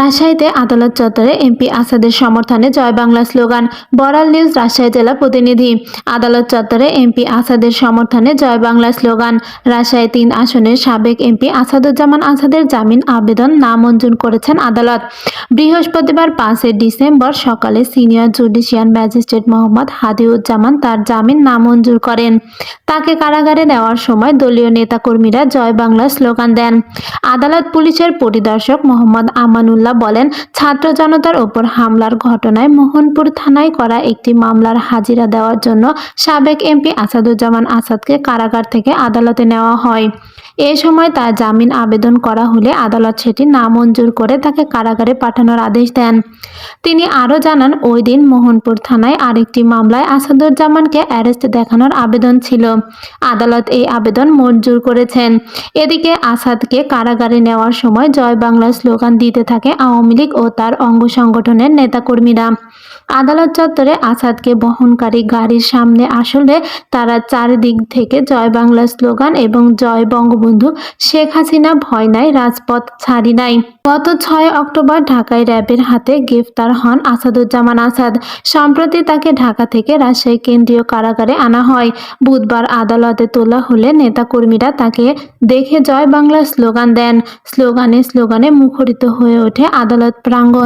রাজশাহীতে আদালত চত্বরে এমপি আসাদের সমর্থনে জয় বাংলা স্লোগান, বরাল নিউজ, রাজশাহী জেলা প্রতিনিধি। আদালত চত্বরে এমপি আসাদের সমর্থনে জয় বাংলা স্লোগান, রাজশাহী তিন আসনের সাবেক এমপি আসাদুজ্জামান আসাদের জামিন আবেদন নামঞ্জুর করেছেন আদালত। বৃহস্পতিবার পাঁচই ডিসেম্বর সকালে senior judicial magistrate Mohammad Hadiuzzaman তার জামিন নামঞ্জুর করেন। তাকে কারাগারে নেওয়ার সময় দলীয় নেতাকর্মীরা জয় বাংলা স্লোগান দেন। আদালত পুলিশের পরিদর্শক মোহাম্মদ আমানুল্লাহ বলেন, ছাত্র জনতার ওপর হামলার ঘটনায় মোহনপুর থানায় করা একটি মামলার হাজিরা দেওয়ার জন্য সাবেক এমপি আসাদুজ্জামান আসাদকে কারাগার থেকে আদালতে নেওয়া হয়। এ সময় তার জামিন আবেদন করা হলে আদালত সেটি নামঞ্জুর করে তাকে কারাগারে পাঠানোর আদেশ দেন। তিনি আরও জানান, ওই দিন মোহনপুর থানায় আরেকটি মামলায় আসাদুজ্জামানকে অ্যারেস্ট দেখানোর আবেদন ছিল। আদালত এই আবেদন মঞ্জুর করেছেন। এদিকে আসাদকে কারাগারে নেওয়ার সময় জয় বাংলা স্লোগান দিতে থাকে আওয়ামী লীগ ও তার অঙ্গ সংগঠনের নেতাকর্মীরা। আদালত চত্বরে আসাদকে বহনকারী গাড়ির সামনে আসলে তারা চারিদিক থেকে জয় বাংলা স্লোগান এবং জয় বঙ্গবন্ধু শেখ হাসিনা ভয় নাই, রাজপথ ছাড়ি নাই। গত ছয় অক্টোবর ঢাকায় র্যাবের হাতে গ্রেফতার হন আসাদুজ্জামান আসাদ। সম্প্রতি তাকে ঢাকা থেকে রাজশাহী কেন্দ্রীয় কারাগারে আনা হয়। বুধবার আদালতে তোলা হলে নেতাকর্মীরা তাকে দেখে জয় বাংলা স্লোগান দেন। স্লোগানে স্লোগানে মুখরিত হয়ে ওঠে আদালত প্রাঙ্গণ।